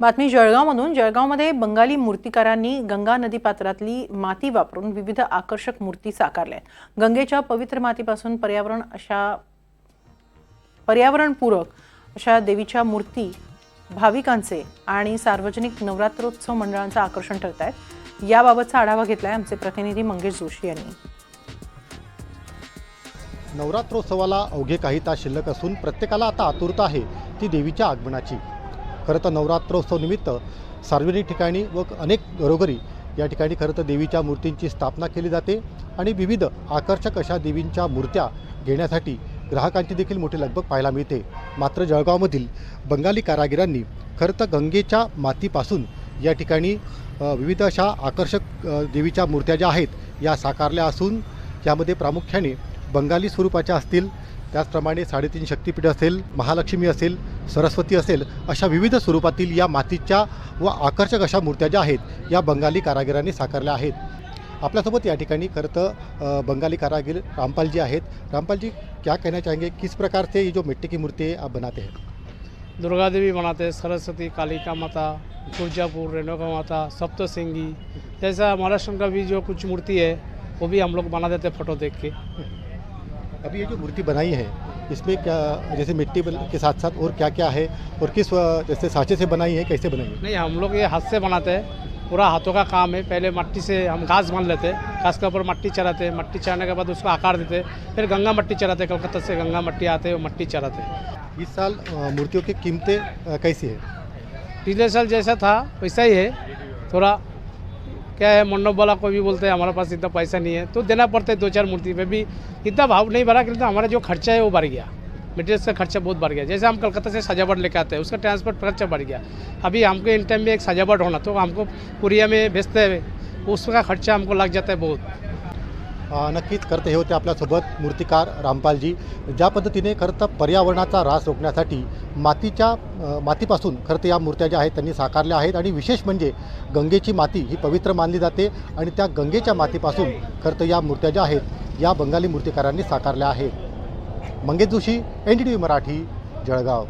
बातमी जळगावमधून. जळगावमध्ये बंगाली मूर्तिकारांनी गंगा नदी पात्रातली माती वापरून विविध आकर्षक मूर्ती साकारल्या आहेत. गंगेच्या पवित्र मातीपासून पर्यावरण अशा पर्यावरणपूरक अशा देवीच्या मूर्ती भाविकांचे आणि सार्वजनिक नवरात्रोत्सव मंडळांचं आकर्षण ठरत आहेत याबाबतचा आढावा घेतलाय आमचे प्रतिनिधी मंगेश जोशी यांनी. नवरात्रोत्सवाला अवघे काही तास शिल्लक असून प्रत्येकाला आता आतुरता आहे ती देवीच्या आगमनाची. खरं तर नवरात्रोत्सवनिमित्त सार्वजनिक ठिकाणी व अनेक घरोघरी या ठिकाणी खरं तर देवीच्या मूर्तींची स्थापना केली जाते आणि विविध आकर्षक अशा देवींच्या मूर्त्या घेण्यासाठी ग्राहकांची देखील मोठी लगबग पाहायला मिळते. मात्र जळगावमधील बंगाली कारागिरांनी खरं तर गंगेच्या मातीपासून या ठिकाणी विविध अशा आकर्षक देवीच्या मूर्त्या ज्या आहेत या साकारल्या असून यामध्ये प्रामुख्याने बंगाली स्वरूपाच्या असतील त्याचप्रमाणे साडेतीन शक्तिपीठ असेल महालक्ष्मी असेल सरस्वती असेल अशा विविध स्वरूपातील या मातीच्या व आकर्षक अशा मूर्त्या ज्या आहेत या बंगाली कारागिरांनी साकारल्या आहेत. आपल्यासोबत या ठिकाणी खरं तर बंगाली कारागीर रामपाल जी आहेत. रामपाल जी क्या कहना चाहेंगे? किस प्रकार से ये जो मिट्टी की मूर्ति आप बनाते हैं? दुर्गा देवी बनाते हैं सरस्वती कालिका माता तुलजापुर रेणुका माता सप्तसिंगी जैसा महाराष्ट्र का भी जो कुछ मूर्ति है वो भी हम लोग बना देते हैं फोटो देख के। अभी ये जो मूर्ति बनाई है इसमें क्या जैसे मिट्टी के साथ साथ और क्या क्या है और किस जैसे सांचे से बनाई है कैसे बनाई है? नहीं हम लोग ये हाथ से बनाते हैं। पूरा हाथों का काम है। पहले मट्टी से हम घास बाँध लेते हैं। घास के ऊपर मट्टी चढ़ाते हैं। मट्टी चढ़ाने के बाद उसको आकार देते हैं। फिर गंगा मट्टी चढ़ाते हैं। कलकत्ता से गंगा मट्टी आते हैं मट्टी चढ़ाते हैं। इस साल मूर्तियों की कीमतें कैसी है? पिछले साल जैसा था वैसा ही है। थोड़ा क्या है, मंडप वाला कोई भी बोलते हैं, हमारे पास इतना पैसा नहीं है। तो देना पड़ता है दो चार मूर्ति पे भी। इतना भाव नहीं भरा कि हमारा जो खर्चा है, वो बढ़ गया। मटेरियल्स का खर्चा बहुत बढ़ गया। जैसे हम कलकत्ता से सजावट लेकर आते हैं, उसका ट्रांसपोर्ट खर्चा बढ़ गया। अभी हमको इन टाइम में एक सजावट होना तो हमको कुरिया में भेजते हैं। उसका खर्चा हमको लग जाता है बहुत। नक्कीच करते हे होते आपल्यासोबत मूर्तिकार रामपालजी. ज्या पद्धतीने खरं तर पर्यावरणाचा ऱ्हास रोखण्यासाठी मातीच्या मातीपासून खरं तर या मूर्त्या ज्या आहेत त्यांनी साकारल्या आहेत आणि विशेष म्हणजे गंगेची माती ही पवित्र मानली जाते आणि त्या गंगेच्या मातीपासून खरं तर या मूर्त्या ज्या आहेत या बंगाली मूर्तिकारांनी साकारल्या आहेत. Mangesh Joshi N D T V Marathi Jalgaon.